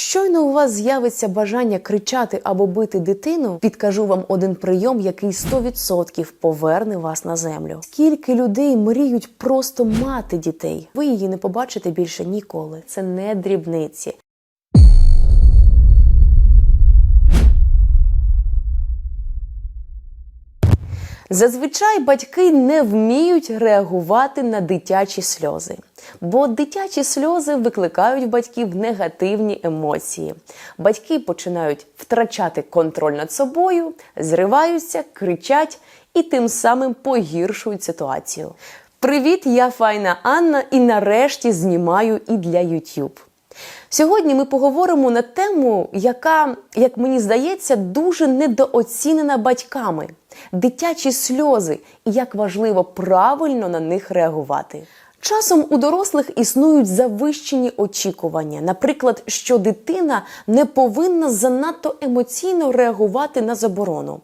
Щойно у вас з'явиться бажання кричати або бити дитину, підкажу вам один прийом, який 100% поверне вас на землю. Скільки людей мріють просто мати дітей? Ви її не побачите більше ніколи. Це не дрібниці. Зазвичай батьки не вміють реагувати на дитячі сльози, бо дитячі сльози викликають в батьків негативні емоції. Батьки починають втрачати контроль над собою, зриваються, кричать і тим самим погіршують ситуацію. Привіт, я файна Анна, і нарешті знімаю і для YouTube. Сьогодні ми поговоримо на тему, яка, як мені здається, дуже недооцінена батьками дитячі сльози і як важливо правильно на них реагувати. Часом у дорослих існують завищені очікування, наприклад, що дитина не повинна занадто емоційно реагувати на заборону.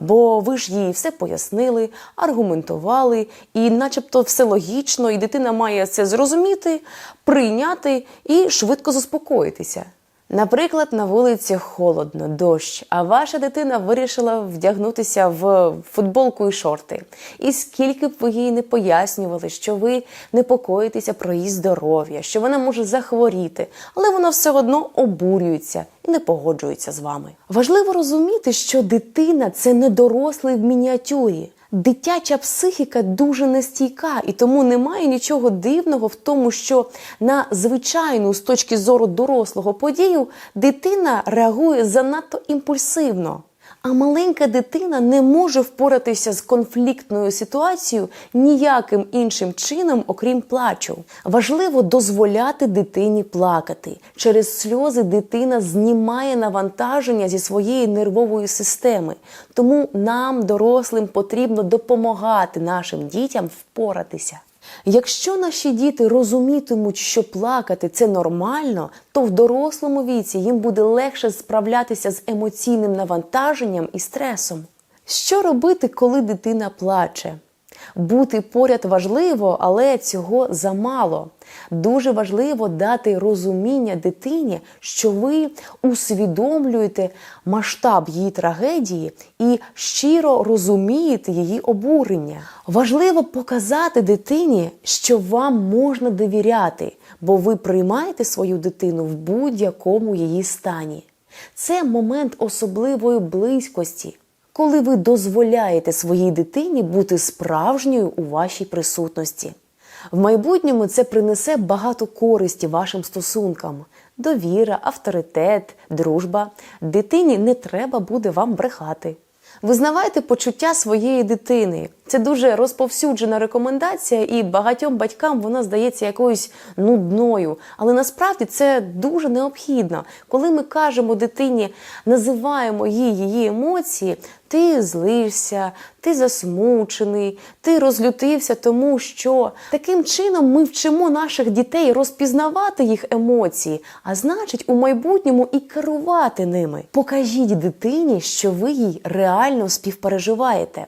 Бо ви ж їй все пояснили, аргументували, і, начебто, все логічно, і дитина має це зрозуміти, прийняти і швидко заспокоїтися. Наприклад, на вулиці холодно, дощ, а ваша дитина вирішила вдягнутися в футболку і шорти. І скільки б ви їй не пояснювали, що ви непокоїтеся про її здоров'я, що вона може захворіти, але вона все одно обурюється і не погоджується з вами. Важливо розуміти, що дитина це не дорослий в мініатюрі. Дитяча психіка дуже нестійка, і тому немає нічого дивного в тому, що на звичайну з точки зору дорослого подію дитина реагує занадто імпульсивно. А маленька дитина не може впоратися з конфліктною ситуацією ніяким іншим чином, окрім плачу. Важливо дозволяти дитині плакати. Через сльози дитина знімає навантаження зі своєї нервової системи. Тому нам, дорослим, потрібно допомагати нашим дітям впоратися. Якщо наші діти розумітимуть, що плакати це нормально, то в дорослому віці їм буде легше справлятися з емоційним навантаженням і стресом. Що робити, коли дитина плаче? Бути поряд важливо, але цього замало. Дуже важливо дати розуміння дитині, що ви усвідомлюєте масштаб її трагедії і щиро розумієте її обурення. Важливо показати дитині, що вам можна довіряти, бо ви приймаєте свою дитину в будь-якому її стані. Це момент особливої близькості коли ви дозволяєте своїй дитині бути справжньою у вашій присутності. В майбутньому це принесе багато користі вашим стосункам: довіра, авторитет, дружба. Дитині не треба буде вам брехати. Визнавайте почуття своєї дитини. Це дуже розповсюджена рекомендація, і багатьом батькам вона здається якоюсь нудною. Але насправді це дуже необхідно. Коли ми кажемо дитині, називаємо їй її емоції, ти злився, ти засмучений, ти розлютився, тому що таким чином ми вчимо наших дітей розпізнавати їх емоції, а значить, у майбутньому і керувати ними. Покажіть дитині, що ви їй реально співпереживаєте.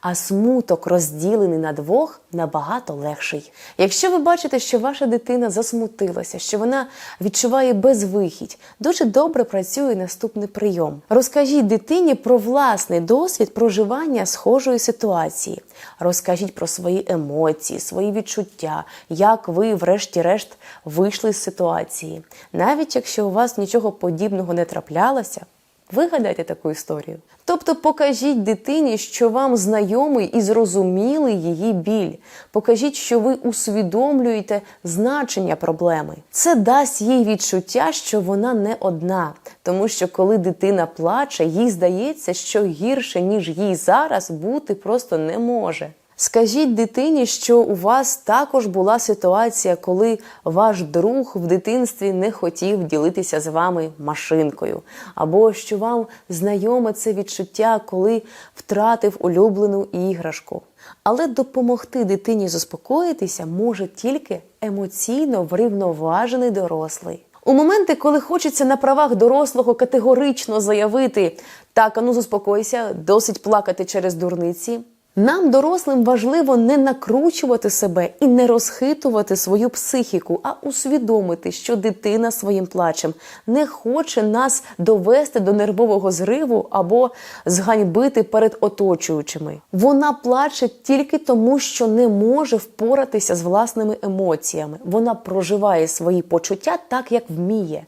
А смуток, розділений на двох, набагато легший. Якщо ви бачите, що ваша дитина засмутилася, що вона відчуває безвихідь, дуже добре працює наступний прийом. Розкажіть дитині про власний досвід проживання схожої ситуації. Розкажіть про свої емоції, свої відчуття, як ви, врешті-решт, вийшли з ситуації. Навіть якщо у вас нічого подібного не траплялося. Вигадайте таку історію. Тобто покажіть дитині, що вам знайомий і зрозумілий її біль. Покажіть, що ви усвідомлюєте значення проблеми. Це дасть їй відчуття, що вона не одна. Тому що коли дитина плаче, їй здається, що гірше, ніж їй зараз бути просто не може. Скажіть дитині, що у вас також була ситуація, коли ваш друг в дитинстві не хотів ділитися з вами машинкою, або що вам знайоме це відчуття, коли втратив улюблену іграшку. Але допомогти дитині заспокоїтися може тільки емоційно врівноважений дорослий. У моменти, коли хочеться на правах дорослого категорично заявити так, ану заспокойся, досить плакати через дурниці. Нам, дорослим, важливо не накручувати себе і не розхитувати свою психіку, а усвідомити, що дитина своїм плачем не хоче нас довести до нервового зриву або зганьбити перед оточуючими. Вона плаче тільки тому, що не може впоратися з власними емоціями. Вона проживає свої почуття так, як вміє.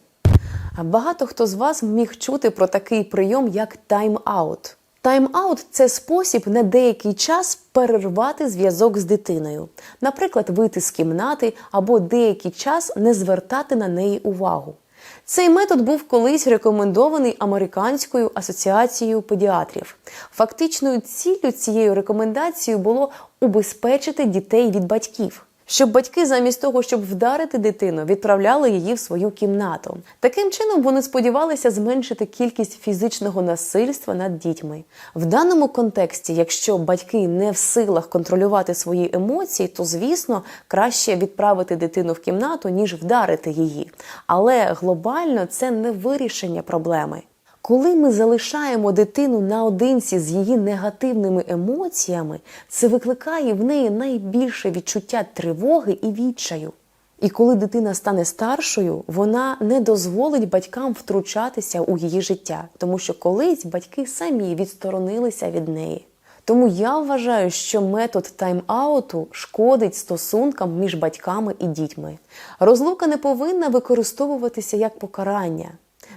А Багато хто з вас міг чути про такий прийом, як тайм-аут. Тайм-аут це спосіб на деякий час перервати зв'язок з дитиною, наприклад, вийти з кімнати або деякий час не звертати на неї увагу. Цей метод був колись рекомендований Американською асоціацією педіатрів. Фактичною ціллю цієї рекомендації було убезпечити дітей від батьків. Щоб батьки замість того, щоб вдарити дитину, відправляли її в свою кімнату. Таким чином вони сподівалися зменшити кількість фізичного насильства над дітьми. В даному контексті, якщо батьки не в силах контролювати свої емоції, то звісно краще відправити дитину в кімнату, ніж вдарити її. Але глобально це не вирішення проблеми. Коли ми залишаємо дитину наодинці з її негативними емоціями, це викликає в неї найбільше відчуття тривоги і відчаю. І коли дитина стане старшою, вона не дозволить батькам втручатися у її життя, тому що колись батьки самі відсторонилися від неї. Тому я вважаю, що метод тайм-ауту шкодить стосункам між батьками і дітьми. Розлука не повинна використовуватися як покарання.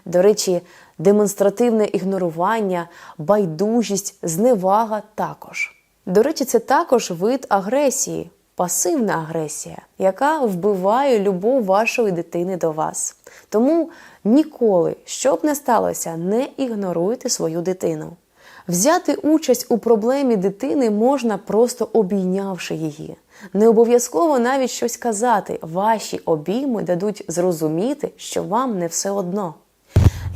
До речі, демонстративне ігнорування, байдужість, зневага також. До речі, це також вид агресії, пасивна агресія, яка вбиває любов вашої дитини до вас. Тому ніколи, що б не сталося, не ігноруйте свою дитину. Взяти участь у проблемі дитини можна просто обійнявши її. Не обов'язково навіть щось казати. Ваші обійми дадуть зрозуміти, що вам не все одно.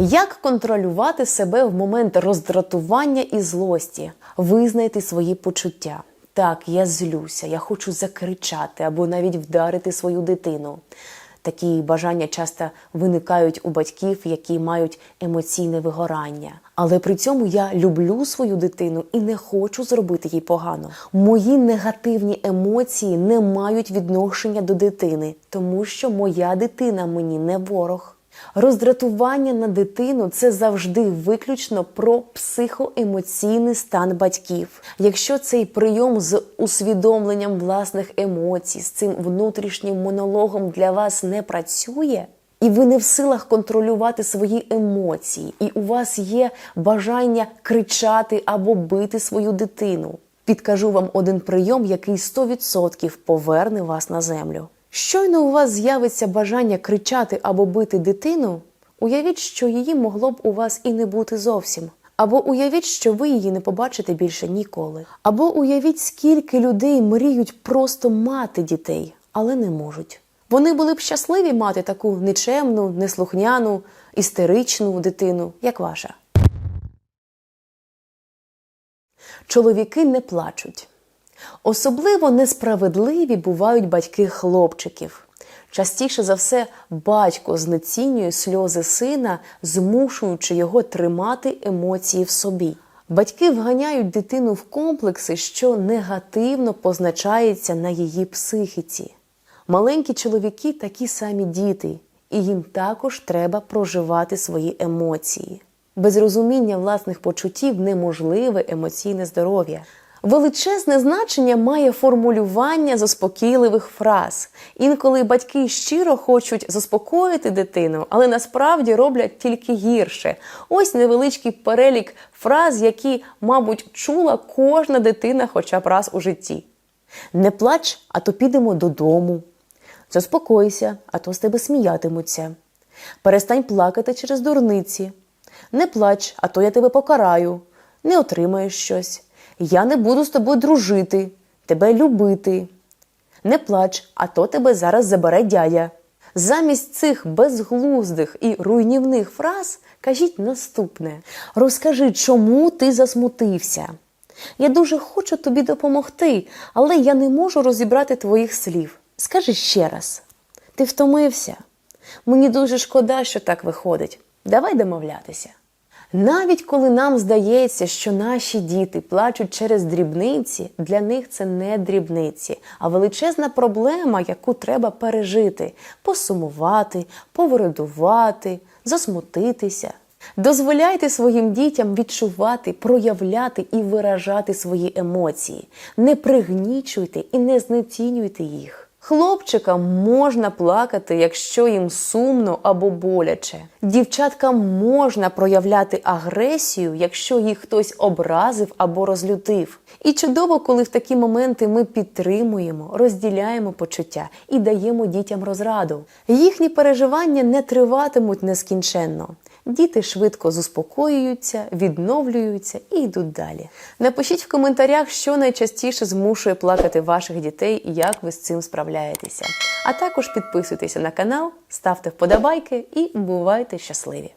Як контролювати себе в момент роздратування і злості, визнайте свої почуття. Так, я злюся, я хочу закричати або навіть вдарити свою дитину. Такі бажання часто виникають у батьків, які мають емоційне вигорання. Але при цьому я люблю свою дитину і не хочу зробити їй погано. Мої негативні емоції не мають відношення до дитини, тому що моя дитина мені не ворог. Роздратування на дитину це завжди виключно про психоемоційний стан батьків. Якщо цей прийом з усвідомленням власних емоцій, з цим внутрішнім монологом для вас не працює, і ви не в силах контролювати свої емоції, і у вас є бажання кричати або бити свою дитину. Підкажу вам один прийом, який 100% поверне вас на землю. Щойно у вас з'явиться бажання кричати або бити дитину, уявіть, що її могло б у вас і не бути зовсім. Або уявіть, що ви її не побачите більше ніколи. Або уявіть, скільки людей мріють просто мати дітей, але не можуть. Вони були б щасливі мати таку нечемну, неслухняну, істеричну дитину, як ваша. Чоловіки не плачуть. Особливо несправедливі бувають батьки хлопчиків. Частіше за все, батько знецінює сльози сина, змушуючи його тримати емоції в собі. Батьки вганяють дитину в комплекси, що негативно позначається на її психіці. Маленькі чоловіки такі самі діти, і їм також треба проживати свої емоції. Без розуміння власних почуттів неможливе емоційне здоров'я. Величезне значення має формулювання заспокійливих фраз. Інколи батьки щиро хочуть заспокоїти дитину, але насправді роблять тільки гірше. Ось невеличкий перелік фраз, які, мабуть, чула кожна дитина хоча б раз у житті. Не плач, а то підемо додому. Заспокойся, а то з тебе сміятимуться. Перестань плакати через дурниці. Не плач, а то я тебе покараю. Не отримаєш щось. Я не буду з тобою дружити, тебе любити. Не плач, а то тебе зараз забере дядя. Замість цих безглуздих і руйнівних фраз кажіть наступне: розкажи, чому ти засмутився. Я дуже хочу тобі допомогти, але я не можу розібрати твоїх слів. Скажи ще раз: ти втомився? Мені дуже шкода, що так виходить. Давай домовлятися. Навіть коли нам здається, що наші діти плачуть через дрібниці, для них це не дрібниці, а величезна проблема, яку треба пережити, посумувати, повородувати, засмутитися. Дозволяйте своїм дітям відчувати, проявляти і виражати свої емоції. Не пригнічуйте і не знецінюйте їх. Хлопчикам можна плакати, якщо їм сумно або боляче. Дівчаткам можна проявляти агресію, якщо їх хтось образив або розлютив. І чудово, коли в такі моменти ми підтримуємо, розділяємо почуття і даємо дітям розраду. Їхні переживання не триватимуть нескінченно. Діти швидко заспокоюються, відновлюються і йдуть далі. Напишіть в коментарях, що найчастіше змушує плакати ваших дітей і як ви з цим справляєтеся. А також підписуйтеся на канал, ставте вподобайки і бувайте щасливі!